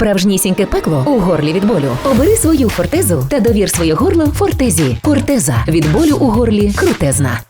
справжнісіньке пекло у горлі від болю. Обери свою фортезу та довір своє горло фортезі. Фортеза від болю у горлі крутезна.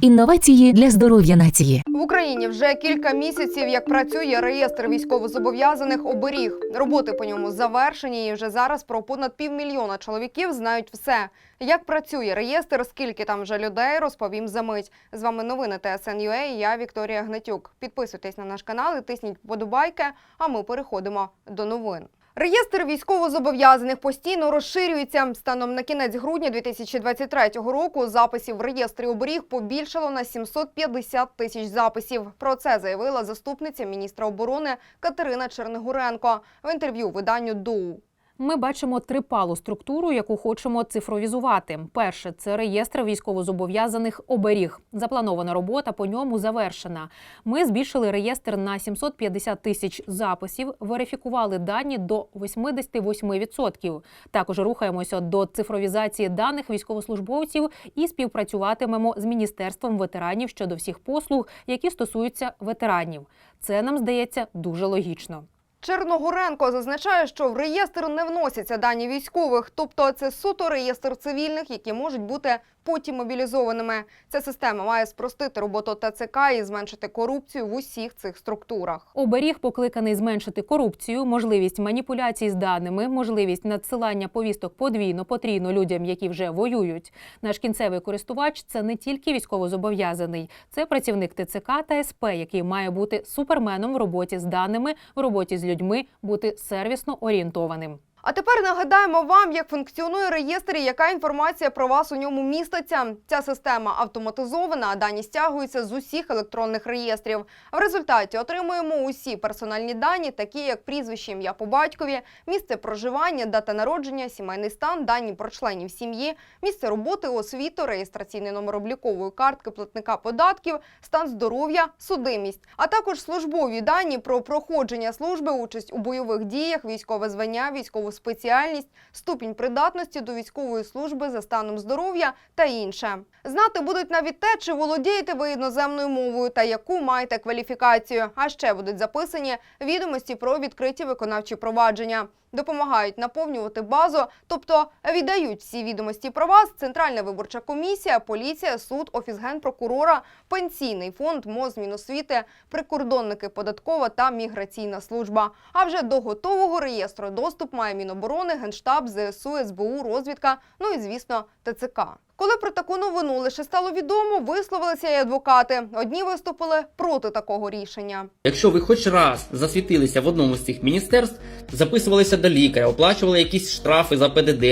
Інновації для здоров'я нації. В Україні вже кілька місяців як працює реєстр військовозобов'язаних оберіг. Роботи по ньому завершені, і вже зараз про понад півмільйона чоловіків знають все. Як працює реєстр, скільки там вже людей, розповім за мить. З вами новини ТСН.UA, і я Вікторія Гнатюк. Підписуйтесь на наш канал і тисніть вподобайки, а ми переходимо до новин. Реєстр військовозобов'язаних постійно розширюється. Станом на кінець грудня 2023 року записів в реєстрі оберіг побільшало на 750 тисяч записів. Про це заявила заступниця міністра оборони Катерина Чернигуренко в інтерв'ю виданню ДОУ. Ми бачимо трипалу структуру, яку хочемо цифровізувати. Перше це реєстр військовозобов'язаних оберіг. Запланована робота по ньому завершена. Ми збільшили реєстр на 750 тисяч записів, верифікували дані до 88%. Також рухаємося до цифровізації даних військовослужбовців і співпрацюватимемо з міністерством ветеранів щодо всіх послуг, які стосуються ветеранів. Це нам здається дуже логічно. Черногоренко зазначає, що в реєстр не вносяться дані військових, тобто це суто реєстр цивільних, які можуть бути потім мобілізованими. Ця система має спростити роботу ТЦК і зменшити корупцію в усіх цих структурах. Оберіг покликаний зменшити корупцію, можливість маніпуляцій з даними, можливість надсилання повісток подвійно, потрійно людям, які вже воюють. Наш кінцевий користувач це не тільки військовозобов'язаний, це працівник ТЦК та СП, який має бути суперменом в роботі з даними, в роботі з людьми, бути сервісно орієнтованим. А тепер нагадаємо вам, як функціонує реєстр і яка інформація про вас у ньому міститься. Ця система автоматизована, а дані стягуються з усіх електронних реєстрів. В результаті отримуємо усі персональні дані, такі як прізвище, ім'я по батькові, місце проживання, дата народження, сімейний стан, дані про членів сім'ї, місце роботи, освіту, реєстраційний номер облікової картки платника податків, стан здоров'я, судимість, а також службові дані про проходження служби, участь у бойових діях, військове звання, військову спеціальність, ступінь придатності до військової служби за станом здоров'я та інше. Знати будуть навіть те, чи володієте ви іноземною мовою та яку маєте кваліфікацію. А ще будуть записані відомості про відкриті виконавчі провадження. Допомагають наповнювати базу, тобто віддають всі відомості про вас Центральна виборча комісія, поліція, суд, офіс генпрокурора, пенсійний фонд, МОЗ, Міносвіти, прикордонники, податкова та міграційна служба. А вже до готового реєстру доступ має Міноборони, Генштаб, ЗСУ, СБУ, розвідка, ну і звісно, ТЦК. Коли про таку новину лише стало відомо, висловилися і адвокати. Одні виступили проти такого рішення. Якщо ви хоч раз засвітилися в одному з цих міністерств, записувалися до лікаря, оплачували якісь штрафи за ПДД,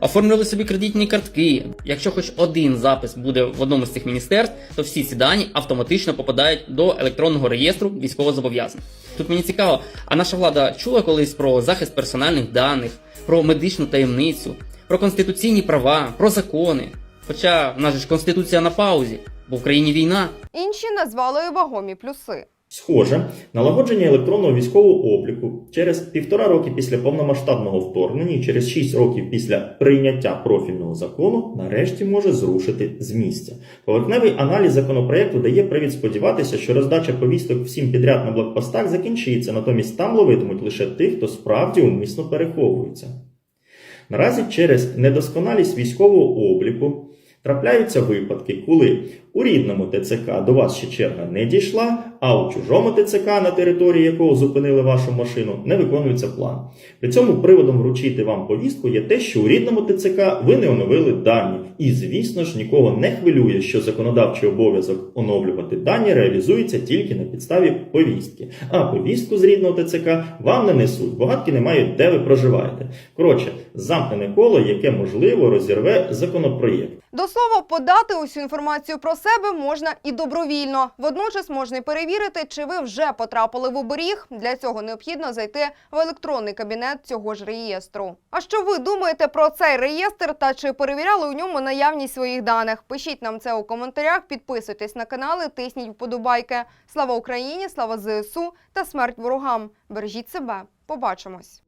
оформлювали собі кредитні картки. Якщо хоч один запис буде в одному з цих міністерств, то всі ці дані автоматично попадають до електронного реєстру військовозобов'язаних. Тут мені цікаво, а наша влада чула колись про захист персональних даних, про медичну таємницю, про конституційні права, про закони. Хоча в нас же ж конституція на паузі, бо в країні війна. Інші назвали вагомі плюси. Схоже, налагодження електронного військового обліку через півтора роки після повномасштабного вторгнення і через 6 років після прийняття профільного закону нарешті може зрушити з місця. Поверхневий аналіз законопроекту дає привід сподіватися, що роздача повісток всім підряд на блокпостах закінчиться, натомість там ловитимуть лише тих, хто справді умисно переховується. Наразі через недосконалість військового обліку трапляються випадки, коли у рідному ТЦК до вас ще черга не дійшла, а у чужому ТЦК, на території якого зупинили вашу машину, не виконується план. При цьому приводом вручити вам повістку є те, що у рідному ТЦК ви не оновили дані. І, звісно ж, нікого не хвилює, що законодавчий обов'язок оновлювати дані реалізується тільки на підставі повістки. А повістку з рідного ТЦК вам не несуть, бо гадки не мають, де ви проживаєте. Коротше, замкнене коло, яке можливо розірве законопроєкт. До слова, подати усю інформацію про себе можна і добровільно. Водночас можна й перевірити, чи ви вже потрапили в оберіг. Для цього необхідно зайти в електронний кабінет цього ж реєстру. А що ви думаєте про цей реєстр та чи перевіряли у ньому наявність своїх даних? Пишіть нам це у коментарях, підписуйтесь на канали, тисніть вподобайки. Слава Україні, слава ЗСУ та смерть ворогам. Бережіть себе. Побачимось.